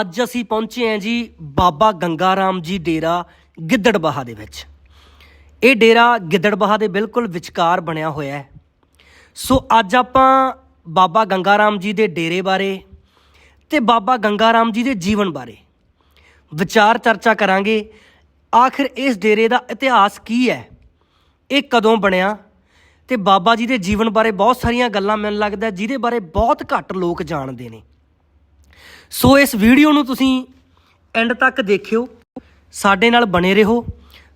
ਅੱਜ ਅਸੀਂ ਪਹੁੰਚੇ ਹਾਂ ਜੀ ਬਾਬਾ ਗੰਗਾ ਰਾਮ ਜੀ ਡੇਰਾ ਗਿੱਦੜਬਾਹਾ ਦੇ ਵਿੱਚ। ਇਹ ਡੇਰਾ ਗਿੱਦੜਬਾਹਾ ਦੇ ਬਿਲਕੁਲ ਵਿਚਕਾਰ ਬਣਿਆ ਹੋਇਆ ਹੈ। ਸੋ ਅੱਜ ਆਪਾਂ ਬਾਬਾ ਗੰਗਾ ਰਾਮ ਜੀ ਦੇ ਡੇਰੇ ਬਾਰੇ ਤੇ ਬਾਬਾ ਗੰਗਾ ਰਾਮ ਜੀ ਦੇ ਜੀਵਨ ਬਾਰੇ ਵਿਚਾਰ ਚਰਚਾ ਕਰਾਂਗੇ। ਆਖਿਰ ਇਸ ਡੇਰੇ ਦਾ ਇਤਿਹਾਸ ਕੀ ਹੈ? ਇਹ ਕਦੋਂ ਬਣਿਆ? ਤੇ ਬਾਬਾ ਜੀ ਦੇ ਜੀਵਨ ਬਾਰੇ ਬਹੁਤ ਸਾਰੀਆਂ ਗੱਲਾਂ ਮੈਨੂੰ ਲੱਗਦਾ ਜਿਹਦੇ ਬਾਰੇ ਬਹੁਤ ਘੱਟ ਲੋਕ ਜਾਣਦੇ ਨੇ। ਸੋ ਇਸ ਵੀਡੀਓ ਨੂੰ ਤੁਸੀਂ ਐਂਡ ਤੱਕ ਦੇਖਿਓ, ਸਾਡੇ ਨਾਲ ਬਣੇ ਰਹੋ।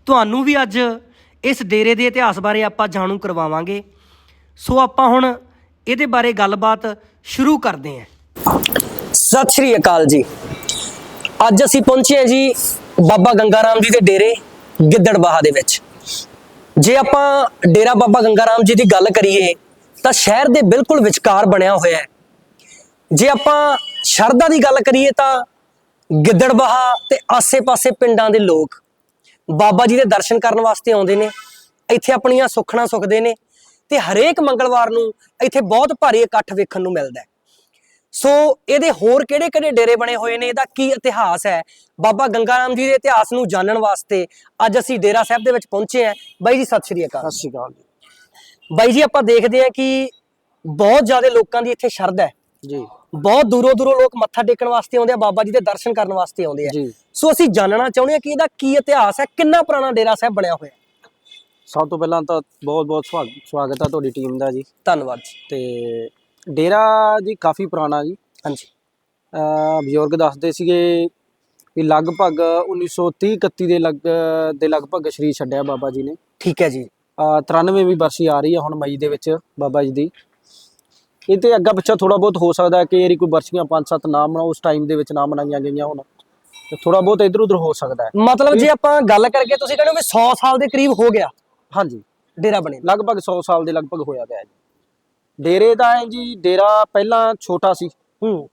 ਤੁਹਾਨੂੰ ਵੀ ਅੱਜ ਇਸ ਡੇਰੇ ਦੇ ਇਤਿਹਾਸ ਬਾਰੇ ਆਪਾਂ ਜਾਣੂ ਕਰਵਾਵਾਂਗੇ। ਸੋ ਆਪਾਂ ਹੁਣ ਇਹਦੇ ਬਾਰੇ ਗੱਲਬਾਤ ਸ਼ੁਰੂ ਕਰਦੇ ਹਾਂ। ਸਤਿ ਸ਼੍ਰੀ ਅਕਾਲ ਜੀ। ਅੱਜ ਅਸੀਂ ਪਹੁੰਚੇ ਹਾਂ ਜੀ ਬਾਬਾ ਗੰਗਾ ਰਾਮ ਜੀ ਦੇ ਡੇਰੇ ਗਿੱਦੜਬਾਹਾ ਦੇ ਵਿੱਚ। ਜੇ ਆਪਾਂ ਡੇਰਾ ਬਾਬਾ ਗੰਗਾ ਰਾਮ ਜੀ ਦੀ ਗੱਲ ਕਰੀਏ, ਤਾਂ ਸ਼ਹਿਰ ਦੇ ਬਿਲਕੁਲ ਵਿਚਕਾਰ ਬਣਿਆ ਹੋਇਆ ਹੈ। ਜੇ ਆਪਾਂ ਸ਼ਰਧਾ ਦੀ ਗੱਲ ਕਰੀਏ ਤਾਂ ਗਿੱਦੜਬਾਹਾ ਤੇ ਆਸੇ-ਪਾਸੇ ਪਿੰਡਾਂ ਦੇ ਲੋਕ ਬਾਬਾ ਜੀ ਦੇ ਦਰਸ਼ਨ ਕਰਨ ਵਾਸਤੇ ਆਉਂਦੇ ਨੇ ਇੱਥੇ ਆਪਣੀਆਂ ਸੁੱਖਣਾ ਸੁਖਦੇ ਨੇ ਤੇ ਹਰੇਕ ਮੰਗਲਵਾਰ ਨੂੰ ਇੱਥੇ ਬਹੁਤ ਭਾਰੀ ਇਕੱਠ ਵੇਖਣ ਨੂੰ ਮਿਲਦਾ ਹੈ। ਸੋ ਇਹਦੇ ਹੋਰ ਕਿਹੜੇ-ਕਿਹੜੇ ਡੇਰੇ ਬਣੇ ਹੋਏ ਨੇ ਇਹਦਾ ਕੀ ਇਤਿਹਾਸ ਹੈ? ਬਾਬਾ ਗੰਗਾ ਰਾਮ ਜੀ ਦੇ ਇਤਿਹਾਸ ਨੂੰ ਜਾਣਨ ਵਾਸਤੇ ਅੱਜ ਅਸੀਂ ਡੇਰਾ ਸਾਹਿਬ ਦੇ ਵਿੱਚ ਪਹੁੰਚੇ ਹਾਂ। ਬਾਈ ਜੀ ਸਤਿ ਸ਼੍ਰੀ ਅਕਾਲ। ਸਤਿ ਸ਼੍ਰੀ ਅਕਾਲ ਬਾਈ ਜੀ ਆਪਾਂ ਦੇਖਦੇ ਹਾਂ ਕਿ ਬਹੁਤ ਜ਼ਿਆਦਾ ਲੋਕਾਂ ਦੀ ਇੱਥੇ ਸ਼ਰਧਾ ਹੈ। ਜੀ। ਬਹੁਤ ਦੂਰੋਂ ਦੂਰੋਂ ਲੋਕ ਮੱਥਾ ਟੇਕਣ ਵਾਸਤੇ ਆਉਂਦੇ ਆ ਬਾਬਾ ਜੀ ਦੇ ਦਰਸ਼ਨ ਕਰਨ ਵਾਸਤੇ ਆਉਂਦੇ ਆ। ਸੋ ਅਸੀਂ ਜਾਣਨਾ ਚਾਹੁੰਦੇ ਹਾਂ ਕਿ ਇਹਦਾ ਕੀ ਇਤਿਹਾਸ ਹੈ ਕਿੰਨਾ ਪੁਰਾਣਾ ਡੇਰਾ ਸਾਹਿਬ ਬਣਿਆ ਹੋਇਆ ਸਭ ਤੋਂ ਪਹਿਲਾਂ ਤਾਂ ਬਹੁਤ ਬਹੁਤ ਸਵਾਗਤ ਹੈ ਤੁਹਾਡੀ ਟੀਮ ਦਾ ਜੀ। ਧੰਨਵਾਦ ਜੀ। ਤੇ ਡੇਰਾ ਜੀ ਕਾਫੀ ਪੁਰਾਣਾ ਜੀ। ਹਾਂਜੀ। ਬਜ਼ੁਰਗ ਦੱਸਦੇ ਸੀਗੇ ਵੀ ਲਗਭਗ 1930 31 ਦੇ ਲਗ ਦੇ ਲਗਭਗ ਸ਼ਰੀਰ ਛੱਡਿਆ ਬਾਬਾ ਜੀ ਨੇ। ਠੀਕ ਹੈ ਜੀ। ਅਹ 93ਵੀਂ ਬਰਸੀ ਆ ਰਹੀ ਹੈ ਹੁਣ ਮਈ ਦੇ ਵਿੱਚ ਬਾਬਾ ਜੀ ਦੀ। ਇਹ ਤੇ ਅੱਗਾ ਪਿੱਛਾ ਥੋੜਾ ਬਹੁਤ ਹੋ ਸਕਦਾ ਕਿ ਇਹਦੀ ਕੋਈ ਬਰਸੀਆਂ 5-7 ਨਾ ਮਨਾਓ ਉਸ ਟਾਈਮ ਦੇ ਵਿੱਚ ਨਾ ਮਨਾਈਆਂ ਗਈਆਂ ਹੁਣ। ਤੇ ਥੋੜਾ ਬਹੁਤ ਇਧਰ ਉਧਰ ਹੋ ਸਕਦਾ ਹੈ। ਮਤਲਬ ਜੇ ਆਪਾਂ ਗੱਲ ਕਰਕੇ ਤੁਸੀਂ ਕਹਿੰਦੇ ਹੋ ਵੀ 100 ਸਾਲ ਦੇ ਕਰੀਬ ਹੋ ਗਿਆ। ਹਾਂਜੀ। ਡੇਰਾ ਬਣੇ। ਨੂੰ। ਲਗਭਗ 100 ਸਾਲ ਦੇ ਲਗਭਗ ਹੋਇਆ ਗਿਆ ਜੀ। ਡੇਰੇ ਦਾ ਹੈ ਜੀ ਡੇਰਾ ਪਹਿਲਾਂ ਛੋਟਾ ਸੀ। ਹੂੰ।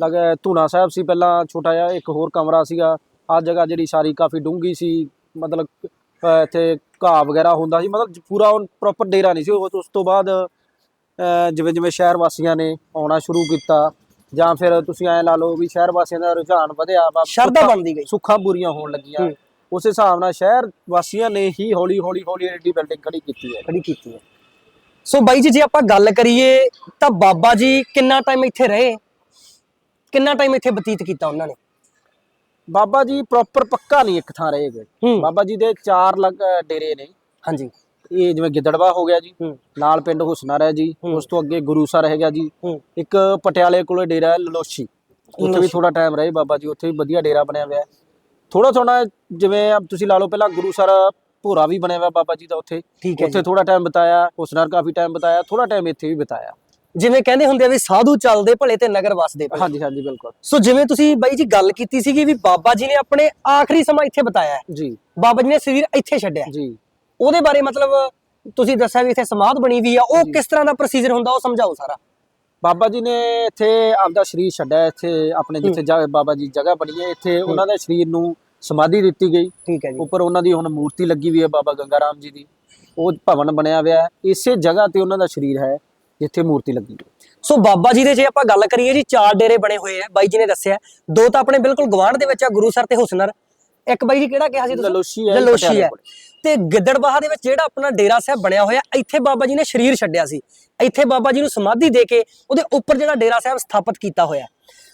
ਲਗ ਧੂਣਾ ਸਾਹਿਬ ਸੀ ਪਹਿਲਾਂ ਛੋਟਾ ਜਿਹਾ ਇੱਕ ਹੋਰ ਕਮਰਾ ਸੀਗਾ। ਆ ਜਗ੍ਹਾ ਜਿਹੜੀ ਸਾਰੀ ਕਾਫੀ ਡੂੰਗੀ ਸੀ ਮਤਲਬ ਅਹ ਇੱਥੇ ਘਾਹ ਵਗੈਰਾ ਹੁੰਦਾ ਸੀ। ਮਤਲਬ ਪੂਰਾ ਪ੍ਰੋਪਰ ਡੇਰਾ ਨਹੀਂ ਸੀ। ਉਹ ਉਸ ਤੋਂ ਬਾਅਦ ਜਿਵੇਂ ਜਿਵੇਂ ਸ਼ਹਿਰ ਵਾਸੀਆਂ ਨੇ ਆਉਣਾ ਸ਼ੁਰੂ ਕੀਤਾ ਜਾਂ ਫਿਰ ਤੁਸੀਂ ਐਂ ਲਾ ਲਓ ਵੀ ਸ਼ਹਿਰ ਵਾਸੀਆਂ ਦਾ ਰੁਝਾਨ ਵਧਿਆ ਵਾ ਸ਼ਰਧਾ ਬਣਦੀ ਗਈ। ਸੁੱਖਾਂ ਬੁਰੀਆਂ ਹੋਣ ਲੱਗੀਆਂ। ਉਸ ਹਿਸਾਬ ਨਾਲ ਸ਼ਹਿਰ ਵਾਸੀਆਂ ਨੇ ਹੀ ਹੌਲੀ ਹੌਲੀ ਹੌਲੀ ਐਡੀ ਬਿਲਡਿੰਗ ਖੜੀ ਕੀਤੀ ਹੈ। ਖੜੀ ਕੀਤੀ ਹੈ। ਸੋ ਬਾਈ ਜੀ ਜੇ ਆਪਾਂ ਗੱਲ ਕਰੀਏ ਤਾਂ ਬਾਬਾ ਜੀ ਕਿੰਨਾ ਟਾਈਮ ਇੱਥੇ ਰਹੇ? ਕਿੰਨਾ ਟਾਈਮ ਇੱਥੇ ਬਤੀਤ ਕੀਤਾ ਉਹਨਾਂ ਨੇ? ਬਾਬਾ ਜੀ ਪ੍ਰੋਪਰ ਪੱਕਾ ਨਹੀਂ ਇੱਕ ਥਾਂ ਰਹੇਗੇ ਬਾਬਾ ਜੀ ਦੇ ਚਾਰ ਲਗ ਡੇਰੇ ਨੇ। ਹਾਂਜੀ। ਇਹ ਜਿਵੇਂ ਗਿੱਦੜਵਾ ਹੋ ਗਿਆ ਜੀ ਨਾਲ ਪਿੰਡ ਹੁਸਨਰ ਹੈ ਜੀ। ਉਸ ਤੋਂ ਅੱਗੇ ਗੁਰੂਸਰ ਹੈਗਾ ਜੀ ਇੱਕ ਪਟਿਆਲੇ ਕੋਲੇ ਡੇਰਾ ਹੈ ਲਲੋਸ਼ੀ ਉੱਥੇ ਵੀ। ਥੋੜਾ ਟਾਈਮ ਰਹੇ ਬਾਬਾ ਜੀ ਉੱਥੇ ਵੀ ਵਧੀਆ ਡੇਰਾ ਬਣਿਆ ਹੋਇਆ ਹੈ। ਥੋੜਾ ਥੋੜਾ ਜਿਵੇਂ ਆਪ ਤੁਸੀਂ ਲਾ ਲਓ ਪਹਿਲਾਂ ਗੁਰੂਸਰ ਭੋਰਾ ਵੀ ਬਣਿਆ ਹੋਇਆ ਬਾਬਾ ਜੀ ਦਾ ਉੱਥੇ। ਉੱਥੇ ਥੋੜਾ ਟਾਈਮ ਬਤਾਇਆ ਹੁਸਨਰ ਕਾਫੀ ਟਾਈਮ ਬਤਾਇਆ ਥੋੜਾ ਟਾਈਮ ਇੱਥੇ ਵੀ ਬਤਾਇਆ। ਜਿਵੇਂ ਕਹਿੰਦੇ ਹੁੰਦੇ ਆ ਵੀ ਸਾਧੂ ਚੱਲਦੇ ਭਲੇ ਤੇ ਨਗਰ ਵਸਦੇ ਭਲੇ। ਹਾਂਜੀ ਹਾਂਜੀ ਬਿਲਕੁਲ। ਸੋ ਜਿਵੇਂ ਤੁਸੀਂ ਬਾਈ ਜੀ ਗੱਲ ਕੀਤੀ ਸੀਗੀ ਵੀ ਬਾਬਾ ਜੀ ਨੇ ਆਪਣੇ ਆਖਰੀ ਸਮਾਂ ਇੱਥੇ ਬਿਤਾਇਆ ਜੀ। ਬਾਬਾ ਜੀ ਨੇ ਸਰੀਰ ਇੱਥੇ ਛੱਡਿਆ। ਜੀ। ਉਹਦੇ ਬਾਰੇ ਮਤਲਬ ਤੁਸੀਂ ਦੱਸਿਆ ਵੀ ਇੱਥੇ ਸਮਾਧ ਬਣੀ ਵੀ ਆ ਉਹ। ਕਿਸ ਤਰ੍ਹਾਂ ਦਾ ਪ੍ਰੋਸੀਜਰ ਹੁੰਦਾ ਉਹ ਸਮਝਾਓ ਸਾਰਾ। ਬਾਬਾ ਜੀ ਨੇ ਇੱਥੇ ਆਪਦਾ ਸਰੀਰ ਛੱਡਿਆ ਇੱਥੇ ਆਪਣੇ ਜਿੱਥੇ ਬਾਬਾ ਜੀ ਜਗ੍ਹਾ ਬਣੀ ਹੈ ਇੱਥੇ ਉਹਨਾਂ ਦੇ ਸਰੀਰ ਨੂੰ ਸਮਾਧੀ ਦਿੱਤੀ ਗਈ। ਠੀਕ ਹੈ ਜੀ। ਉੱਪਰ ਉਹਨਾਂ ਦੀ ਹੁਣ ਮੂਰਤੀ ਲੱਗੀ ਹੋਈ ਹੈ ਬਾਬਾ ਗੰਗਾ ਰਾਮ ਜੀ ਦੀ। ਉਹ ਭਵਨ ਬਣਿਆ ਹੋਇਆ ਹੈ। ਇਸੇ ਜਗ੍ਹਾ ਤੇ ਉਹਨਾਂ ਦਾ ਸਰੀਰ ਹੈ ਜਿੱਥੇ ਮੂਰਤੀ ਲੱਗੀ ਹੈ। ਸੋ ਬਾਬਾ ਜੀ ਦੇ ਜੇ ਆਪਾਂ ਗੱਲ ਕਰੀਏ ਜੀ ਚਾਰ ਡੇਰੇ ਬਣੇ ਹੋਏ ਆ ਬਾਈ ਜੀ ਨੇ ਦੱਸਿਆ ਦੋ ਤਾਂ ਆਪਣੇ ਬਿਲਕੁਲ ਗਵਾਂਢ ਦੇ ਵਿੱਚ ਆ ਗੁਰੂਸਰ ਤੇ ਹੁਸਨਰ। ਇੱਕ ਬਾਈ ਜੀ ਕਿਹੜਾ ਕਿਹਾ ਸੀ ਤੁਸੀਂ? ਲਲੋਸ਼ੀ ਹੈ ਲਲੋਸ਼ੀ ਹੈ। ਤੇ ਗਿੱਦੜਬਾਹਾ ਦੇ ਵਿੱਚ ਜਿਹੜਾ ਆਪਣਾ ਡੇਰਾ ਸਾਹਿਬ ਬਣਿਆ ਹੋਇਆ ਇੱਥੇ ਬਾਬਾ ਜੀ ਨੇ ਸਰੀਰ ਛੱਡਿਆ ਸੀ। ਇੱਥੇ ਬਾਬਾ ਜੀ ਨੂੰ ਸਮਾਧੀ ਦੇ ਕੇ ਉਹਦੇ ਉੱਪਰ ਜਿਹੜਾ ਡੇਰਾ ਸਾਹਿਬ ਸਥਾਪਿਤ ਕੀਤਾ ਹੋਇਆ।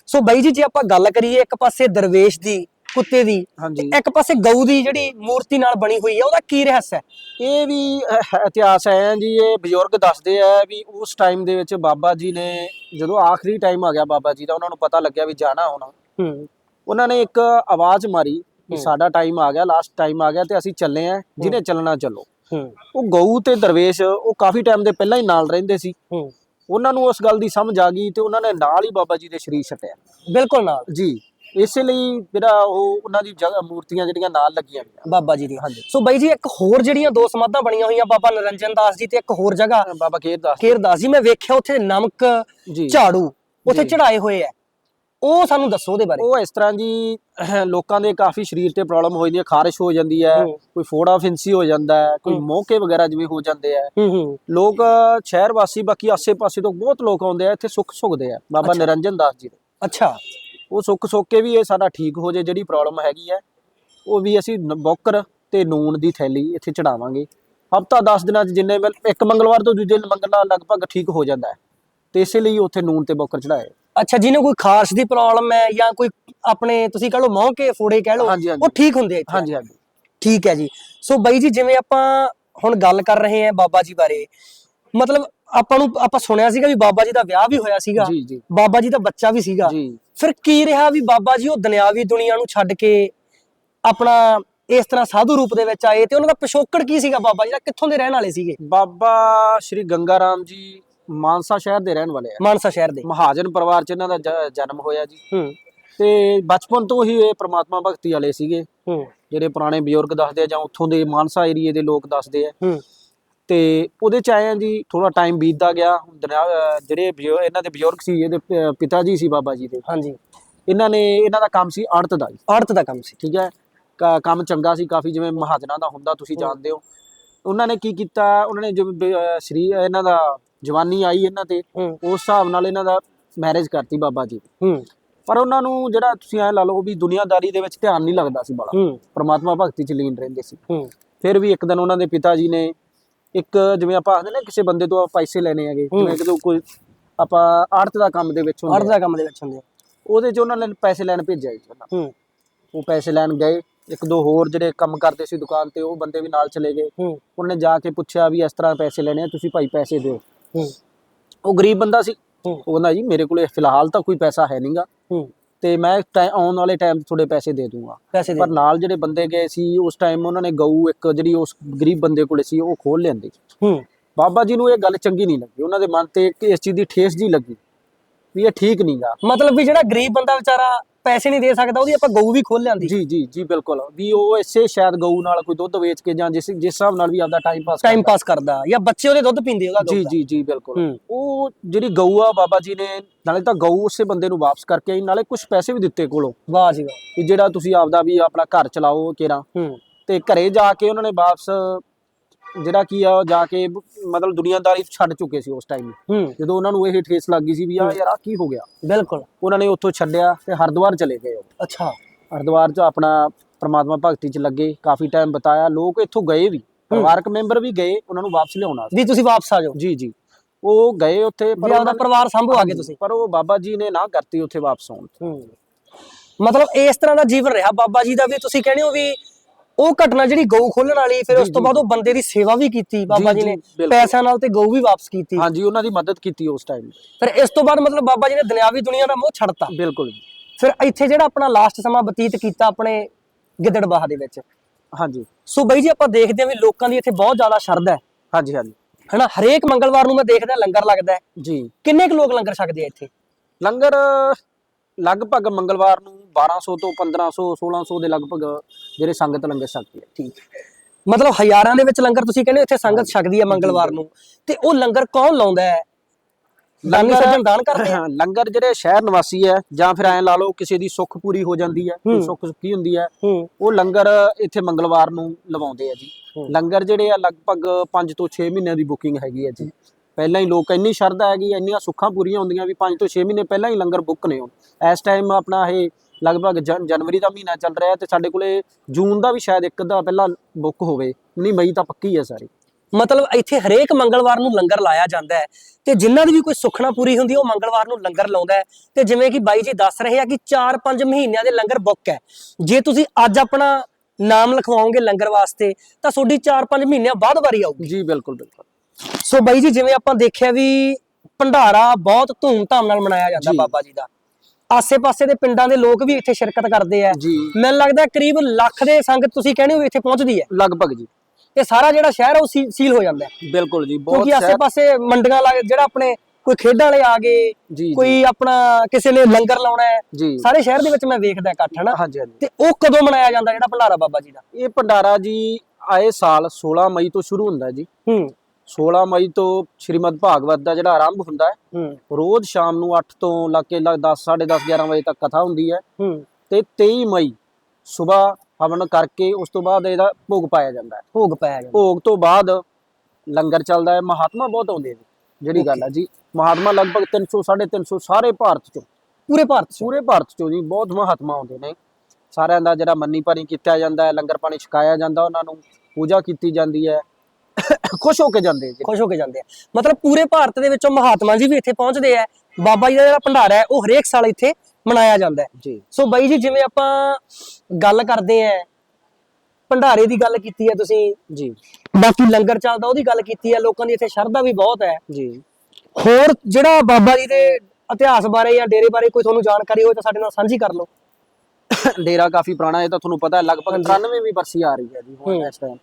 ਸੋ ਬਾਈ ਜੀ ਜੇ ਆਪਾਂ ਗੱਲ ਕਰੀਏ ਇੱਕ ਪਾਸੇ ਦਰਵੇਸ਼ ਦੀ ਕੁੱਤੇ ਦੀ ਹਾਂਜੀ। ਇੱਕ ਪਾਸੇ ਗਊ ਦੀ ਜਿਹੜੀ ਮੂਰਤੀ ਨਾਲ ਬਣੀ ਹੋਈ ਹੈ ਉਹਦਾ ਕੀ ਰਹੱਸ ਹੈ? ਇਹ ਵੀ ਇਤਿਹਾਸ ਹੈ ਜੀ ਇਹ ਬਜ਼ੁਰਗ ਦੱਸਦੇ ਆ ਵੀ ਉਸ ਟਾਈਮ ਦੇ ਵਿੱਚ ਬਾਬਾ ਜੀ ਨੇ ਜਦੋਂ ਆਖਰੀ ਟਾਈਮ ਆ ਗਿਆ ਬਾਬਾ ਜੀ ਦਾ ਉਹਨਾਂ ਨੂੰ ਪਤਾ ਲੱਗਿਆ ਵੀ ਜਾਣਾ ਹੁਣ। ਹੂੰ। ਉਹਨਾਂ ਨੇ ਇੱਕ ਆਵਾਜ਼ ਮਾਰੀ। ਕਿ। ਸਾਡਾ ਟਾਈਮ ਆ ਗਿਆ ਲਾਸਟ ਟਾਈਮ ਆ ਗਿਆ ਤੇ ਅਸੀਂ ਚੱਲੇ ਆ ਜਿਹਨੇ ਚੱਲਣਾ ਚੱਲੋ। ਉਹ ਗਊ ਤੇ ਦਰਵੇਸ਼ ਉਹ ਕਾਫੀ ਟਾਈਮ ਦੇ ਪਹਿਲਾਂ ਹੀ ਨਾਲ ਰਹਿੰਦੇ ਸੀ। ਉਹਨਾਂ ਨੂੰ ਉਸ ਗੱਲ ਦੀ ਸਮਝ ਆ ਗਈ ਤੇ ਉਹਨਾਂ ਨੇ ਨਾਲ ਹੀ ਬਾਬਾ ਜੀ ਦੇ ਸਰੀਰ ਛੱਟਿਆ ਬਿਲਕੁਲ ਨਾਲ। ਜੀ। ਇਸੇ ਲਈ ਜਿਹੜਾ ਉਹ ਉਹਨਾਂ ਦੀ ਜਗ੍ਹਾ ਮੂਰਤੀਆਂ ਜਿਹੜੀਆਂ ਨਾਲ ਲੱਗੀਆਂ ਹੋਈਆਂ। ਬਾਬਾ ਜੀ ਦੀ ਹਾਂਜੀ। ਸੋ ਬਾਈ ਜੀ ਇੱਕ ਹੋਰ ਜਿਹੜੀਆਂ ਦੋ ਸਮਾਧਾਂ ਬਣੀਆਂ ਹੋਈਆਂ ਬਾਬਾ ਨਰਿੰਜਨ ਦਾਸ ਜੀ ਤੇ ਇੱਕ ਹੋਰ ਜਗ੍ਹਾ। ਬਾਬਾ ਕੇਰ ਦਾਸ ਕੇਰਦਾਸ ਜੀ ਮੈਂ ਵੇਖਿਆ ਉੱਥੇ ਨਮਕ ਝਾੜੂ ਉੱਥੇ। ਚੜਾਏ ਹੋਏ ਆ। ਉਹ ਸਾਨੂੰ ਦੱਸੋ ਉਹਦੇ ਬਾਰੇ। ਉਹ ਇਸ ਤਰ੍ਹਾਂ ਜੀ ਲੋਕਾਂ ਦੇ ਕਾਫੀ ਸਰੀਰ ਤੇ ਪ੍ਰੋਬਲਮ ਹੋ ਜਾਂਦੀ ਹੈ ਖਾਰਿਸ਼ ਹੋ ਜਾਂਦੀ ਹੈ। ਕੋਈ ਫੋੜਾ ਫਿੰਸੀ ਹੋ ਜਾਂਦਾ ਹੈ ਕੋਈ। ਮੋਕੇ ਵਗੈਰਾ ਜਿਵੇਂ ਹੋ ਜਾਂਦੇ ਆ ਲੋਕ ਸ਼ਹਿਰ ਵਾਸੀ ਬਾਕੀ ਆਸੇ-ਪਾਸੇ ਤੋਂ ਬਹੁਤ ਲੋਕ ਆਉਂਦੇ ਆ ਇੱਥੇ ਸੁੱਖ ਸੁਖਦੇ ਆ। ਬਾਬਾ। ਨਿਰੰਜਨ ਦਾਸ ਜੀ ਦੇ। ਅੱਛਾ। ਉਹ ਸੁੱਕ ਸੁੱਕ ਕੇ ਵੀ ਇਹ ਸਾਡਾ ਠੀਕ ਹੋ ਜੇ ਜਿਹੜੀ ਪ੍ਰੋਬਲਮ ਹੈਗੀ ਹੈ ਉਹ ਵੀ ਅਸੀਂ ਬੋਕਰ ਤੇ ਨੂਨ ਦੀ ਥੈਲੀ ਇੱਥੇ ਚੜਾਵਾਂਗੇ। ਹਫਤਾ 10 ਦਿਨਾਂ ਚ ਜਿੰਨੇ ਇੱਕ ਮੰਗਲਵਾਰ ਤੋਂ ਦੂਜੇ ਮੰਗਲਵਾਰ ਲਗਭਗ ਠੀਕ ਹੋ ਜਾਂਦਾ ਹੈ। ਤੇ ਇਸੇ ਲਈ ਉੱਥੇ ਨੂਨ ਤੇ ਬੋਕਰ ਚੜਾਏ। ਅੱਛਾ ਜਿਹਨੂੰ ਕੋਈ ਖਾਰਸ਼ ਦੀ ਪ੍ਰੋਬਲਮ ਹੈ ਜਾਂ ਕੋਈ ਆਪਣੇ ਤੁਸੀਂ ਕਹ ਲਓ ਮੌਂ ਕੇ ਫੋੜੇ ਕਹਿ ਲਓ ਹਾਂਜੀ, ਹਾਂਜੀ। ਉਹ ਠੀਕ ਹੁੰਦੇ ਆ ਇੱਥੇ। ਹਾਂਜੀ ਹਾਂਜੀ। ਠੀਕ ਹੈ ਜੀ। ਸੋ ਬਾਈ ਜੀ ਜਿਵੇਂ ਆਪਾਂ ਹੁਣ ਗੱਲ ਕਰ ਰਹੇ ਹਾਂ ਬਾਬਾ ਜੀ ਬਾਰੇ ਮਤਲਬ ਆਪਾਂ ਨੂੰ ਆਪਾਂ ਸੁਣਿਆ ਸੀਗਾ ਵੀ ਬਾਬਾ ਜੀ ਦਾ ਵਿਆਹ ਵੀ ਹੋਇਆ ਸੀਗਾ ਜੀ ਜੀ। ਬਾਬਾ ਜੀ ਦਾ ਬੱਚਾ ਵੀ ਸੀਗਾ। ਜੀ। ਫਿਰ ਕੀ ਰਿਹਾ ਵੀ ਬਾਬਾ ਜੀ ਉਹ ਦੁਨਿਆਵੀ ਦੁਨੀਆ ਨੂੰ ਛੱਡ ਕੇ ਆਪਣਾ ਇਸ ਤਰ੍ਹਾਂ ਸਾਧੂ ਰੂਪ ਦੇ ਵਿੱਚ ਆਏ ਤੇ ਉਹਨਾਂ ਦਾ ਪਿਛੋਕੜ ਕੀ ਸੀਗਾ ਬਾਬਾ ਜੀ ਦਾ? ਕਿੱਥੋਂ ਦੇ ਰਹਿਣ ਵਾਲੇ ਸੀਗੇ? ਬਾਬਾ ਸ਼੍ਰੀ ਗੰਗਾ ਰਾਮ ਜੀ ਮਾਨਸਾ ਸ਼ਹਿਰ ਦੇ ਰਹਿਣ ਵਾਲੇ ਆ। ਮਾਨਸਾ ਸ਼ਹਿਰ ਦੇ। ਮਹਾਜਨ ਪਰਿਵਾਰ ਚ ਇਹਨਾਂ ਦਾ ਜ- ਜਨਮ ਹੋਇਆ ਜੀ। ਹੂੰ। ਤੇ ਬਚਪਨ ਤੋਂ ਹੀ ਇਹ ਪ੍ਰਮਾਤਮਾ ਭਗਤੀ ਵਾਲੇ ਸੀਗੇ। ਹੂੰ। ਜਿਹੜੇ ਪੁਰਾਣੇ ਬਜ਼ੁਰਗ ਦੱਸਦੇ ਆ ਜਾਂ ਉੱਥੋਂ ਦੇ ਮਾਨਸਾ ਏਰੀਏ ਦੇ ਲੋਕ ਦੱਸਦੇ ਆ। ਹੂੰ। ਤੇ ਉਹਦੇ ਚ ਆਏ ਆ ਜੀ ਥੋੜਾ ਟਾਈਮ ਬੀਤਦਾ ਗਿਆ। ਅਹ ਜਿਹੜੇ ਬਜ਼ੁ- ਇਹਨਾਂ ਦੇ ਬਜ਼ੁਰਗ ਸੀ ਇਹਦੇ ਪ- ਪਿਤਾ ਜੀ ਸੀ ਬਾਬਾ ਜੀ ਦੇ। ਹਾਂਜੀ। ਇਹਨਾਂ ਨੇ ਇਹਨਾਂ ਦਾ ਕੰਮ ਸੀ ਆੜਤ ਦਾ ਜੀ। ਆੜਤ ਦਾ ਕੰਮ ਸੀ। ਠੀਕ ਹੈ? ਕ- ਕੰਮ ਚੰਗਾ ਸੀ ਕਾਫੀ ਜਿਵੇਂ ਮਹਾਜਨਾਂ ਦਾ ਹੁੰਦਾ ਤੁਸੀਂ ਜਾਣਦੇ ਹੋ। ਉਹਨਾਂ ਨੇ ਕੀ ਕੀਤਾ? ਉਹਨਾਂ ਨੇ ਜਿਵੇਂ ਬ- ਅਹ ਸ੍ਰੀ ਇਹਨਾਂ ਦਾ ਜਵਾਨੀ ਆਈ ਇਹਨਾਂ ਤੇ ਹੂੰ। ਉਸ ਹਿਸਾਬ ਨਾਲ ਇਹਨਾਂ ਦਾ ਮੈਰਿਜ ਕਰਤੀ ਬਾਬਾ ਜੀ। ਹੂੰ। ਪਰ ਉਹਨਾਂ ਨੂੰ ਜਿਹੜਾ ਤੁਸੀਂ ਐ ਲਾ ਲਓ ਵੀ ਦੁਨੀਆਦਾਰੀ ਦੇ ਵਿੱਚ ਧਿਆਨ ਨਹੀਂ ਲੱਗਦਾ ਸੀ ਬੜਾ। ਹੂੰ। ਪਰਮਾਤਮਾ ਭਗਤੀ ਚ ਲੀਨ ਰਹਿੰਦੇ ਸੀ। ਹੂੰ। ਫਿਰ ਵੀ ਇੱਕ ਦਿਨ ਉਹਨਾਂ ਦੇ ਪਿਤਾ ਜੀ ਨੇ ਇੱਕ ਜਿਵੇਂ ਆਪਾਂ ਆਖਦੇ ਨੇ ਕਿਸੇ ਬੰਦੇ ਤੋਂ ਆਪਾਂ ਪੈਸੇ ਲੈਣੇ ਹੈਗੇ ਹੂੰ। ਜਿਵੇਂ ਕਿ ਕੋਈ ਆਪਾਂ ਆੜਤ ਦਾ ਕੰਮ ਦੇ ਵਿੱਚ ਹੁੰਦੇ ਆ, ਦਾ ਕੰਮ ਦੇ ਵਿੱਚ ਹੁੰਦੇ ਆ। ਉਹਦੇ 'ਚ ਉਹਨਾਂ ਨੇ ਪੈਸੇ ਲੈਣ ਭੇਜਿਆ ਜੀ ਉਹਨਾਂ। ਹੂੰ। ਉਹ ਪੈਸੇ ਲੈਣ ਗਏ ਇੱਕ ਦੋ ਹੋਰ ਜਿਹੜੇ ਕੰਮ ਕਰਦੇ ਸੀ ਦੁਕਾਨ ਤੇ ਉਹ ਬੰਦੇ ਵੀ ਨਾਲ ਚਲੇ ਗਏ। ਹੂੰ। ਉਹਨਾਂ ਜਾ ਕੇ ਪੁੱਛਿਆ ਵੀ ਇਸ ਤਰ੍ਹਾਂ ਪੈਸੇ ਲੈਣੇ ਆ ਤੁਸੀਂ ਭਾਈ ਪੈਸੇ ਦਿਓ। ਉਹ ਗਰੀਬ ਬੰਦਾ ਸੀ। ਉਹ ਕਹਿੰਦਾ ਜੀ ਮੇਰੇ ਕੋਲੇ ਫਿਲਹਾਲ ਤਾਂ ਕੋਈ ਪੈਸਾ ਹੈ ਨਹੀਂਗਾ। ਤੇ ਮੈਂ ਆਉਣ ਵਾਲੇ ਟਾਈਮ ਤੁਹਾਡੇ ਪੈਸੇ ਦੇ ਦੂੰਗਾ। ਪਰ ਨਾਲ ਜਿਹੜੇ ਬੰਦੇ ਗਏ ਸੀ ਉਸ ਟਾਈਮ ਉਹਨਾਂ ਨੇ ਗਊ ਇੱਕ ਜਿਹੜੀ ਉਸ ਗਰੀਬ ਬੰਦੇ ਕੋਲੇ ਸੀ ਉਹ ਖੋਲ ਲੈਂਦੀ ਹੂੰ। ਬਾਬਾ ਜੀ ਨੂੰ ਇਹ ਗੱਲ ਚੰਗੀ ਨਹੀਂ ਲੱਗੀ। ਉਹਨਾਂ ਦੇ ਮਨ ਤੇ ਇਸ ਚੀਜ਼ ਦੀ ਠੇਸ ਜੀ ਲੱਗੀ ਵੀ ਇਹ ਠੀਕ ਨਹੀਂਗਾ। ਮਤਲਬ ਵੀ ਜਿਹੜਾ ਗਰੀਬ ਬੰਦਾ ਵਿਚਾਰਾ ਪੈਸੇ ਨਹੀਂ ਦੇ ਸਕਦਾ ਉਹਦੀ ਆਪਾਂ ਗਊ ਵੀ ਖੋਲ ਲਿਆਂਦੀ। ਜੀ ਜੀ ਜੀ ਬਿਲਕੁਲ। ਵੀ ਉਹ ਇਸੇ ਸ਼ਾਇਦ ਗਊ ਨਾਲ ਕੋਈ ਦੁੱਧ ਵੇਚ ਕੇ ਜਾਂ ਜਿਸ ਜਿਸ ਹਿਸਾਬ ਨਾਲ ਵੀ ਆਪਦਾ ਟਾਈਮ ਪਾਸ ਟਾਈਮ ਪਾਸ ਕਰਦਾ ਜਾਂ ਬੱਚੇ ਉਹਦੇ ਦੁੱਧ ਪੀਂਦੇ ਉਹਦਾ ਜੀ। ਜੀ ਜੀ ਬਿਲਕੁਲ। ਉਹ ਜਿਹੜੀ ਗਊ ਆ ਬਾਬਾ ਜੀ ਨੇ ਨਾਲੇ ਤਾਂ ਗਊ ਉਸੇ ਬੰਦੇ ਨੂੰ ਵਾਪਸ ਕਰਕੇ ਆਈ ਨਾਲੇ ਕੁਝ ਪੈਸੇ ਵੀ ਦਿੱਤੇ ਕੋਲੋਂ। ਵਾਹ ਜੀ ਵਾਹ। ਵੀ ਜਿਹੜਾ ਤੁਸੀਂ ਆਪਦਾ ਵੀ ਆਪਣਾ ਘਰ ਚਲਾਓ ਕੇਰਾ। ਹੂੰ। ਤੇ ਘਰੇ ਜਾ ਕੇ ਉਹਨਾਂ ਨੇ ਵਾਪਸ ਜਿਹੜਾ ਕੀ ਆ ਉਹ ਜਾ ਕੇ ਮਤਲਬ ਦੁਨੀਆਦਾਰੀ ਛੱਡ ਚੁੱਕੇ ਸੀ ਉਸ ਟਾਈਮ ਹੂੰ। ਜਦੋਂ ਉਹਨਾਂ ਨੂੰ ਇਹ ਠੇਸ ਲੱਗੀ ਸੀ ਵੀ ਆ ਯਾਰ ਆ ਕੀ ਹੋ ਗਿਆ? ਬਿਲਕੁਲ। ਉਹਨਾਂ ਨੇ ਉੱਥੋਂ ਛੱਡਿਆ ਤੇ ਹਰਿਦੁਆਰ ਚਲੇ ਗਏ ਉਹ। ਅੱਛਾ। ਹਰਿਦੁਆਰ 'ਚ ਆਪਣਾ ਪ੍ਰਮਾਤਮਾ ਭਗਤੀ 'ਚ ਲੱਗੇ ਕਾਫੀ ਟਾਈਮ ਬਤਾਇਆ। ਲੋਕ ਇੱਥੋਂ ਗਏ ਵੀ ਪਰਿਵਾਰਕ ਮੈਂਬਰ ਵੀ ਗਏ ਉਹਨਾਂ ਨੂੰ ਵਾਪਸ ਲਿਆਉਣਾ ਵੀ ਤੁਸੀਂ ਵਾਪਸ ਆ ਜਾਓ। ਜੀ ਜੀ। ਉਹ ਗਏ ਉੱਥੇ ਆਪਦਾ ਨੇ- ਪਰਿਵਾਰ ਸੰਭੋ ਆ ਗਏ ਤੁਸੀਂ। ਪਰ ਉਹ ਬਾਬਾ ਜੀ ਨੇ ਨਾ ਕਰਤੀ ਉੱਥੇ ਵਾਪਸ ਆਉਣ। ਹੂੰ। ਮਤਲਬ ਇਸ ਤਰ੍ਹਾਂ ਦਾ ਜੀਵਨ ਰਿਹਾ। ਬਾਬਾ ਜੀ ਦਾ ਵੀ ਤੁਸੀਂ ਕਹਿੰਦੇ ਹੋ ਵੀ ਉਹ ਘਟਨਾ ਜਿਹੜੀ ਗਊ ਖੋਲਣ ਵਾਲੀ ਫਿਰ ਉਸ ਤੋਂ ਬਾਅਦ ਉਹ ਬੰਦੇ ਦੀ ਸੇਵਾ ਵੀ ਕੀਤੀ ਬਾਬਾ ਜੀ, ਨੇ। ਪੈਸਿਆਂ ਨਾਲ ਤੇ ਗਊ ਵੀ ਵਾਪਸ ਕੀਤੀ। ਹਾਂਜੀ ਉਹਨਾਂ ਦੀ ਮਦਦ ਕੀਤੀ ਉਸ ਟਾਈਮ ਫਿਰ ਇਸ ਤੋਂ ਬਾਅਦ ਮਤਲਬ ਬਾਬਾ ਜੀ ਨੇ ਦੁਨਿਆਵੀ ਦੁਨੀਆ ਦਾ ਮੋਹ ਛੱਡਤਾ। ਬਿਲਕੁਲ। ਫਿਰ ਇੱਥੇ ਜਿਹੜਾ ਆਪਣਾ ਲਾਸਟ ਸਮਾਂ ਬਤੀਤ ਕੀਤਾ ਆਪਣੇ ਗਿੱਦੜਬਾਹ ਦੇ ਵਿੱਚ। ਹਾਂਜੀ। ਸੋ ਬਾਈ ਜੀ ਆਪਾਂ ਦੇਖਦੇ ਹਾਂ ਵੀ ਲੋਕਾਂ ਦੀ ਇੱਥੇ ਬਹੁਤ ਜ਼ਿਆਦਾ ਸ਼ਰਧਾ ਹੈ। ਹਾਂਜੀ ਹਾਂਜੀ। ਹਨਾ ਹਰੇਕ ਮੰਗਲਵਾਰ ਨੂੰ ਮੈਂ ਦੇਖਦਾ ਲੰਗਰ ਲੱਗਦਾ ਹੈ। ਜੀ। ਕਿੰਨੇ ਕੁ ਲੋਕ ਲੰਗਰ ਛਕਦੇ ਆ ਇੱਥੇ? ਲੰਗਰ ਲਗਭਗ ਮੰਗਲਵਾਰ ਨੂੰ 1200 ਤੋਂ 1500 1600 ਦੇ ਲਗਭਗ ਜਿਹੜੇ ਸੰਗਤ ਲੰਗਰ ਛਕਦੀ ਹੈ ਠੀਕ। ਮਤਲਬ ਹਜ਼ਾਰਾਂ ਦੇ ਵਿੱਚ ਲੰਗਰ ਤੁਸੀਂ ਕਹਿੰਦੇ ਹੋ ਇੱਥੇ ਸੰਗਤ ਛਕਦੀ ਹੈ ਮੰਗਲਵਾਰ ਨੂੰ। ਤੇ ਉਹ ਲੰਗਰ ਕੌਣ ਲਾਉਂਦਾ ਹੈ? ਦਾਨੀ ਸੱਜਣ ਦਾਨ ਕਰਦੇ ਆ? ਲੰਗਰ ਜਿਹੜੇ ਸ਼ਹਿਰ ਨਿਵਾਸੀ ਹੈ ਜਾਂ ਫਿਰ ਐਂ ਲਾ ਲਓ ਕਿਸੇ ਦੀ ਸੁੱਖ ਪੂਰੀ ਹੋ ਜਾਂਦੀ ਹੈ ਕੋਈ ਹੂੰ। ਸੁੱਖ ਸੁੱਖੀ ਹੁੰਦੀ ਹੈ ਹੂੰ। ਉਹ ਲੰਗਰ ਇੱਥੇ ਮੰਗਲਵਾਰ ਨੂੰ ਲਵਾਉਂਦੇ ਆ ਜੀ। ਹੂੰ। ਲੰਗਰ ਜਿਹੜੇ ਆ ਲਗਭਗ 5 ਤੋਂ 6 ਮਹੀਨਿਆਂ ਦੀ ਬੁਕਿੰਗ ਹੈਗੀ ਹੈ ਜੀ। ਪਹਿਲਾਂ ਹੀ ਲੋਕ ਇੰਨੀ ਸ਼ਰਧਾ ਹੈਗੀ ਇੰਨੀਆਂ ਸੁੱਖਾਂ ਪੂਰੀਆਂ ਹੁੰਦੀਆਂ ਵੀ 5 ਤੋਂ 6 ਮਹੀਨੇ ਪਹਿਲਾਂ ਹੀ ਲੰਗਰ ਬੁੱਕ ਨੇ ਹੁਣ ਇਸ ਟਾਈਮ ਆਪਣਾ ਇਹ ਲਗਭਗ ਜਨ- ਜਨਵਰੀ ਦਾ ਮਹੀਨਾ ਚੱਲ ਰਿਹਾ ਤੇ ਸਾਡੇ ਕੋਲੇ ਜੂਨ ਦਾ ਵੀ ਸ਼ਾਇਦ ਇੱਕ ਅੱਧਾ ਪਹਿਲਾਂ ਬੁੱਕ ਹੋਵੇ ਨਹੀਂ ਮਈ ਤਾਂ ਪੱਕੀ ਹੈ ਸਾਰੀ। ਮਤਲਬ ਇੱਥੇ ਹਰੇਕ ਮੰਗਲਵਾਰ ਨੂੰ ਲੰਗਰ ਲਾਇਆ ਜਾਂਦਾ ਹੈ ਤੇ ਜਿਨ੍ਹਾਂ ਦੀ ਵੀ ਕੋਈ ਸੁਖਣਾ ਪੂਰੀ ਹੁੰਦੀ ਹੈ ਉਹ ਮੰਗਲਵਾਰ ਨੂੰ ਲੰਗਰ ਲਾਉਂਦਾ ਹੈ। ਤੇ ਜਿਵੇਂ ਕਿ ਬਾਈ ਜੀ ਦੱਸ ਰਹੇ ਆ ਕਿ 4-5 ਮਹੀਨਿਆਂ ਦੇ ਲੰਗਰ ਬੁੱਕ ਹੈ। ਜੇ ਤੁਸੀਂ ਅੱਜ ਆਪਣਾ ਨਾਮ ਲਿਖਵਾਓਗੇ ਲੰਗਰ ਵਾਸਤੇ ਤਾਂ ਤੁਹਾਡੀ 4-5 ਮਹੀਨਿਆਂ ਬਾਅਦ ਵਾਰੀ ਆਊਗੀ। ਜੀ ਬਿਲਕੁਲ ਬਿਲਕੁਲ। ਸੋ ਬਾਈ ਜੀ ਜਿਵੇਂ ਆਪਾਂ ਦੇਖਿਆ ਵੀ ਭੰਡਾਰਾ ਬਹੁਤ ਧੂਮ-ਧਾਮ ਨਾਲ ਮਨਾਇਆ ਜਾਂਦਾ। ਬਾਬਾ ਜੀ ਦਾ। ਆਸੇ-ਪਾਸੇ ਦੇ ਪਿੰਡਾਂ ਦੇ ਲੋਕ ਵੀ ਇੱਥੇ ਸ਼ਿਰਕਤ ਕਰਦੇ ਆ। ਮੈਨੂੰ ਲੱਗਦਾ ਕਰੀਬ ਲੱਖ ਦੇ ਸੰਗਤ ਤੁਸੀਂ ਕਹਿੰਦੇ ਹੋ ਇੱਥੇ ਪਹੁੰਚਦੀ ਹੈ। ਲਗਭਗ ਜੀ। ਤੇ ਸਾਰਾ ਜਿਹੜਾ ਸ਼ਹਿਰ ਉਹ ਸੀਲ ਹੋ ਜਾਂਦਾ ਬਿਲਕੁਲ ਜੀ ਬਹੁਤ ਕਿਉਂਕਿ ਆਸੇ-ਪਾਸੇ ਮੰਡੀਆਂ ਲੱਗ ਜਿਹੜਾ ਆਪਣੇ ਕੋਈ ਖੇਡਾਂ ਵਾਲੇ ਆ ਗਏ ਕੋਈ ਆਪਣਾ ਕਿਸੇ ਨੇ ਲੰਗਰ ਲਾਉਣਾ ਹੈ। ਸਾਰੇ ਸ਼ਹਿਰ ਦੇ ਵਿੱਚ ਮੈਂ ਵੇਖਦਾ ਇਕੱਠ ਹਨਾ? ਹਾਂਜੀ ਹਾਂਜੀ। ਤੇ ਉਹ ਕਦੋਂ ਮਨਾਇਆ ਜਾਂਦਾ ਜਿਹੜਾ ਭੰਡਾਰਾ ਬਾਬਾ ਜੀ ਦਾ? ਇਹ ਭੰਡਾਰਾ ਜੀ ਆਏ ਸਾਲ 16 ਮਈ ਤੋਂ ਸ਼ੁਰੂ ਹੁੰਦਾ ਜੀ। ਹੂੰ। 16 ਮਈ ਤੋਂ ਸ਼੍ਰੀਮਦ ਭਾਗਵਤ ਦਾ ਜਿਹੜਾ ਆਰੰਭ ਹੁੰਦਾ ਹੈ ਰੋਜ਼ ਸ਼ਾਮ ਨੂੰ 8 ਤੋਂ ਲਾ ਕੇ 10 10:30 11 ਵਜੇ ਤੱਕ ਕਥਾ ਹੁੰਦੀ ਹੈ। ਹੂੰ। ਤੇ 23 ਮਈ ਸਵੇਰ ਹਵਨ ਕਰਕੇ ਉਸ ਤੋਂ ਬਾਅਦ ਇਹਦਾ ਭੋਗ ਪਾਇਆ ਜਾਂਦਾ ਹੈ। ਭੋਗ ਪਾਇਆ ਜਾਂਦਾ ਭੋਗ ਤੋਂ ਬਾਅਦ ਲੰਗਰ ਚੱਲਦਾ ਹੈ ਮਹਾਤਮਾ ਬਹੁਤ ਆਉਂਦੇ ਨੇ। ਜਿਹੜੀ ਗੱਲ ਹੈ ਜੀ ਮਹਾਤਮਾ ਲਗਭਗ 300 350 ਸਾਰੇ ਭਾਰਤ ਚੋਂ। ਪੂਰੇ ਭਾਰਤ 'ਚ? ਪੂਰੇ ਭਾਰਤ ਚੋਂ ਜੀ ਬਹੁਤ ਮਹਾਤਮਾ ਆਉਂਦੇ ਨੇ। ਸਾਰਿਆਂ ਦਾ ਜਿਹੜਾ ਮੰਨੀ ਪਾਣੀ ਕੀਤਾ ਜਾਂਦਾ ਹੈ ਲੰਗਰ ਪਾਣੀ ਛਕਾਇਆ ਜਾਂਦਾ ਉਹਨਾਂ ਨੂੰ ਪੂਜਾ ਕੀਤੀ ਜਾਂਦੀ ਹੈ। ਖੁਸ਼ ਹੋ ਕੇ ਜਾਂਦੇ ਜੀ। ਖੁਸ਼ ਹੋ ਕੇ ਜਾਂਦੇ ਆ। ਮਤਲਬ ਪੂਰੇ ਭਾਰਤ ਦੇ ਵਿੱਚੋਂ ਮਹਾਤਮਾ ਜੀ ਵੀ ਇੱਥੇ ਪਹੁੰਚਦੇ ਆ। ਬਾਬਾ ਜੀ ਦਾ ਜਿਹੜਾ ਭੰਡਾਰਾ ਹੈ ਉਹ ਹਰੇਕ ਸਾਲ ਇੱਥੇ ਮਨਾਇਆ ਜਾਂਦਾ ਹੈ। ਜੀ। ਸੋ ਬਾਈ ਜੀ ਜਿਵੇਂ ਆਪਾਂ ਗੱਲ ਕਰਦੇ ਆ ਭੰਡਾਰੇ ਦੀ ਗੱਲ ਕੀਤੀ ਹੈ ਤੁਸੀਂ। ਜੀ। ਬਾਕੀ ਲੰਗਰ ਚੱਲਦਾ ਉਹਦੀ ਗੱਲ ਕੀਤੀ ਹੈ। ਲੋਕਾਂ ਦੀ ਇੱਥੇ ਸ਼ਰਧਾ ਵੀ ਬਹੁਤ ਹੈ। ਜੀ। ਹੋਰ ਜਿਹੜਾ ਬਾਬਾ ਜੀ ਦੇ ਇਤਿਹਾਸ ਬਾਰੇ ਜਾਂ ਡੇਰੇ ਬਾਰੇ ਕੋਈ ਤੁਹਾਨੂੰ ਜਾਣਕਾਰੀ ਹੋਵੇ ਤਾਂ ਸਾਡੇ ਨਾਲ ਸਾਂਝੀ ਕਰ ਲਓ। ਡੇਰਾ ਕਾਫੀ ਪੁਰਾਣਾ ਹੈ ਤਾਂ ਤੁਹਾਨੂੰ ਪਤਾ ਹੈ ਲਗਭਗ 93ਵੀਂ ਬਰਸੀ ਆ ਰਹੀ ਹੈ ਜੀ ਹੁਣ। ਇਸ ਟਾਈਮ।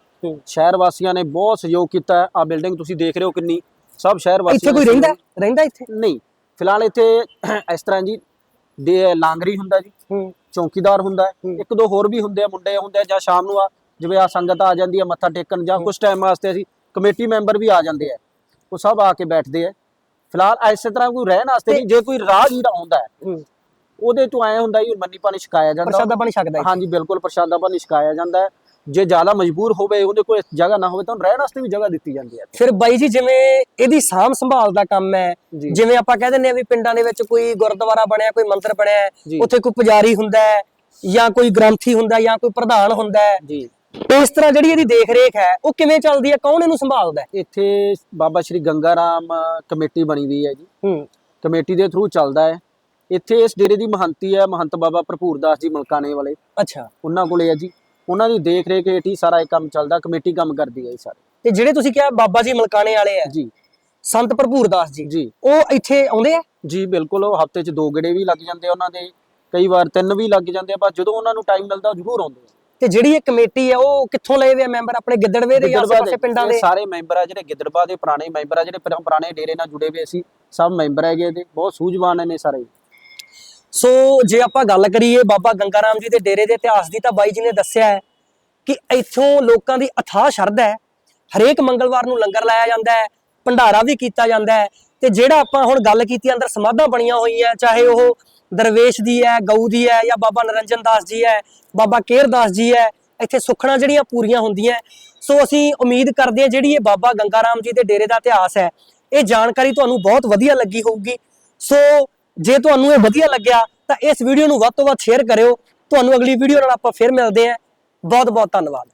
ਸ਼ਹਿਰ ਵਾਸੀਆਂ ਨੇ ਬਹੁਤ ਸਹਿਯੋਗ ਕੀਤਾ ਆ ਬਿਲਡਿੰਗ ਤੁਸੀਂ ਦੇਖ ਰਹੇ ਹੋ ਕਿੰਨੀ ਸਭ ਸ਼ਹਿਰ ਵਾਸੀਆਂ ਇੱਥੇ ਕੋਈ ਰਹਿੰਦਾ ਰਹਿੰਦਾ ਇੱਥੇ? ਨਹੀਂ ਫਿਲਹਾਲ ਇੱਥੇ ਇਸ ਤਰ੍ਹਾਂ ਜੀ ਦੇ ਲਾਂਗਰੀ ਹੁੰਦਾ ਜੀ ਚੌਕੀਦਾਰ ਹੁੰਦਾ। ਇੱਕ ਦੋ ਹੋਰ ਵੀ ਹੁੰਦੇ ਆ ਮੁੰਡੇ ਹੁੰਦੇ ਆ ਜਾਂ ਸ਼ਾਮ ਨੂੰ ਆ ਜਿਵੇਂ ਆ ਸੰਗਤ ਆ ਜਾਂਦੀ ਹੈ ਮੱਥਾ ਟੇਕਣ ਜਾਂ ਕੁਝ ਟਾਈਮ ਵਾਸਤੇ ਅਸੀਂ ਕਮੇਟੀ ਮੈਂਬਰ ਵੀ ਆ ਜਾਂਦੇ ਆ। ਉਹ ਸਭ ਆ ਕੇ ਬੈਠਦੇ ਆ। ਫਿਲਹਾਲ ਇਸੇ ਤਰ੍ਹਾਂ ਕੋਈ ਰਹਿਣ ਵਾਸਤੇ ਨਹੀਂ ਜੇ ਕੋਈ ਰਾਹਗੀਰ ਆਉਂਦਾ ਹੈ ਉਹਦੇ ਤੋਂ ਐ ਹੁੰਦਾ ਜੀ ਮੰਨੀ ਪਾਣੀ ਛਕਾਇਆ ਜਾਂਦਾ। ਪ੍ਰਸ਼ਾਦਾ ਪਾਣੀ ਛਕਦਾ। ਹਾਂਜੀ ਬਿਲਕੁਲ ਪ੍ਰਸ਼ਾਦਾ ਪਾਣੀ ਛਕਾਇਆ ਜਾਂਦਾ ਹੈ। ਜੇ ਜ਼ਿਆਦਾ ਮਜਬੂਰ ਹੋਵੇ ਉਹਦੇ ਕੋਲ ਜਗ੍ਹਾ ਨਾ ਹੋਵੇ ਤਾਂ ਰਹਿਣ ਵਾਸਤੇ ਵੀ ਜਗ੍ਹਾ ਦਿੱਤੀ ਜਾਂਦੀ ਹੈ। ਫਿਰ ਬਾਈ ਜੀ ਜਿਵੇਂ ਇਹਦੀ ਸਾਂਭ ਸੰਭਾਲ ਦਾ ਕੰਮ ਹੈ। ਜਿਵੇਂ ਆਪਾਂ ਕਹਿ ਦਿੰਦੇ ਆ ਵੀ ਪਿੰਡਾਂ ਦੇ ਵਿੱਚ ਕੋਈ ਗੁਰਦੁਆਰਾ ਬਣਿਆ ਕੋਈ ਮੰਦਿਰ ਬਣਿਆ। ਉੱਥੇ ਕੋਈ ਪੁਜਾਰੀ ਹੁੰਦਾ ਹੈ ਜਾਂ ਕੋਈ ਗ੍ਰੰਥੀ ਹੁੰਦਾ ਜਾਂ ਕੋਈ ਪ੍ਰਧਾਨ ਹੁੰਦਾ ਹੈ ਜੀ। ਇਸ ਤਰ੍ਹਾਂ ਜਿਹੜੀ ਇਹਦੀ ਦੇਖ ਰੇਖ ਹੈ ਉਹ ਕਿਵੇਂ ਚੱਲਦੀ ਹੈ ਕੌਣ ਇਹਨੂੰ ਸੰਭਾਲਦਾ ਹੈ? ਇੱਥੇ ਬਾਬਾ ਸ਼੍ਰੀ ਗੰਗਾ ਰਾਮ ਕਮੇਟੀ ਬਣੀ ਹੋਈ ਹੈ ਜੀ। ਹੂੰ। ਕਮੇਟੀ ਦੇ ਥਰੂ ਚੱਲਦਾ ਹੈ। ਇੱਥੇ ਇਸ ਡੇਰੇ ਦੀ ਮਹੰਤੀ ਹੈ ਮਹੰਤ ਬਾਬਾ ਭਰਪੂਰ ਦਾਸ ਜੀ ਮਲਕਾਣੇ ਵਾਲੇ। ਅੱਛਾ। ਉਹਨਾਂ ਕੋਲੇ ਹੈ ਜੀ। ਉਹਨਾਂ ਦੀ ਦੇਖ ਰੇਖ ਹੇਠ ਹੀ ਸਾਰਾ ਇਹ ਕੰਮ ਚੱਲਦਾ ਕਮੇਟੀ ਕੰਮ ਕਰਦੀ ਹੈ ਇਹ ਸਾਰੇ। ਤੇ ਜਿਹੜੇ ਤੁਸੀਂ ਕਿਹਾ ਬਾਬਾ ਜੀ ਮਲਕਾਣੇ ਵਾਲੇ ਆ ਜੀ। ਸੰਤ ਭਰਪੂਰ ਦਾਸ ਜੀ ਜੀ। ਉਹ ਇੱਥੇ ਆਉਂਦੇ ਆ? ਜੀ ਬਿਲਕੁਲ ਉਹ ਹਫ਼ਤੇ 'ਚ ਦੋ ਗੇੜੇ ਵੀ ਲੱਗ ਜਾਂਦੇ ਆ ਉਹਨਾਂ ਦੇ ਕਈ ਵਾਰ ਤਿੰਨ ਵੀ ਲੱਗ ਜਾਂਦੇ ਆ ਪਰ ਜਦੋਂ ਉਹਨਾਂ ਨੂੰ ਟਾਈਮ ਮਿਲਦਾ ਜ਼ਰੂਰ ਆਉਂਦੇ ਆ। ਤੇ ਜਿਹੜੀ ਇਹ ਕਮੇਟੀ ਹੈ ਉਹ ਕਿੱਥੋਂ ਲਏ ਹੋਏ ਆ ਮੈਂਬਰ? ਆਪਣੇ ਗਿੱਦੜਵੇ ਦੇ ਜਾਂ ਆਸੇ-ਪਾਸੇ ਪਿੰਡਾਂ ਦੇ? ਸਾਰੇ ਮੈਂਬਰ ਆ ਜਿਹੜੇ ਗਿੱਦੜਬਾਹ ਦੇ ਪੁਰਾਣੇ ਮੈਂਬਰ ਆ ਜਿਹੜੇ ਪੁਰਾ- ਪੁਰਾਣੇ ਡੇਰੇ ਨਾਲ ਜੁੜੇ ਹੋਏ ਸੀ ਸਭ ਮੈਂਬਰ ਹੈਗੇ ਇਹਦੇ ਬਹੁਤ ਸੂਝਵਾਨ ਨੇ ਸਾਰੇ। ਸੋ ਜੇ ਆਪਾਂ ਗੱਲ ਕਰੀਏ ਬਾਬਾ ਗੰਗਾ ਰਾਮ ਜੀ ਦੇ ਡੇਰੇ ਦੇ ਇਤਿਹਾਸ ਦੀ, ਤਾਂ ਬਾਈ ਜੀ ਨੇ ਦੱਸਿਆ ਹੈ ਕਿ ਇੱਥੋਂ ਲੋਕਾਂ ਦੀ ਅਥਾਹ ਸ਼ਰਧਾ ਹੈ, ਹਰੇਕ ਮੰਗਲਵਾਰ ਨੂੰ ਲੰਗਰ ਲਾਇਆ ਜਾਂਦਾ ਹੈ, ਭੰਡਾਰਾ ਵੀ ਕੀਤਾ ਜਾਂਦਾ ਹੈ, ਤੇ ਜਿਹੜਾ ਆਪਾਂ ਹੁਣ ਗੱਲ ਕੀਤੀ ਅੰਦਰ ਸਮਾਧਾਂ ਬਣੀਆਂ ਹੋਈਆਂ, ਚਾਹੇ ਉਹ ਦਰਵੇਸ਼ ਦੀ ਹੈ, ਗਊ ਦੀ ਹੈ, ਜਾਂ ਬਾਬਾ ਨਰਿੰਜਨ ਦਾਸ ਜੀ ਹੈ, ਬਾਬਾ ਕੇਰ ਦਾਸ ਜੀ ਹੈ, ਇੱਥੇ ਸੁਖਣਾ ਜਿਹੜੀਆਂ ਪੂਰੀਆਂ ਹੁੰਦੀਆਂ ਸੋ ਅਸੀਂ ਉਮੀਦ ਕਰਦੇ ਹਾਂ ਜਿਹੜੀ ਇਹ ਬਾਬਾ ਗੰਗਾ ਰਾਮ ਜੀ ਦੇ ਡੇਰੇ ਦਾ ਇਤਿਹਾਸ ਹੈ, ਇਹ ਜਾਣਕਾਰੀ ਤੁਹਾਨੂੰ ਬਹੁਤ ਵਧੀਆ ਲੱਗੀ ਹੋਊਗੀ। ਸੋ ਜੇ ਤੁਹਾਨੂੰ ਇਹ ਵਧੀਆ ਲੱਗਿਆ, ਤਾਂ ਇਸ ਵੀਡੀਓ ਨੂੰ ਵੱਧ ਤੋਂ ਵੱਧ ਸ਼ੇਅਰ ਕਰਿਓ। ਤੁਹਾਨੂੰ ਅਗਲੀ ਵੀਡੀਓ ਨਾਲ ਆਪਾਂ ਫਿਰ ਮਿਲਦੇ ਹਾਂ। ਬਹੁਤ ਬਹੁਤ ਧੰਨਵਾਦ।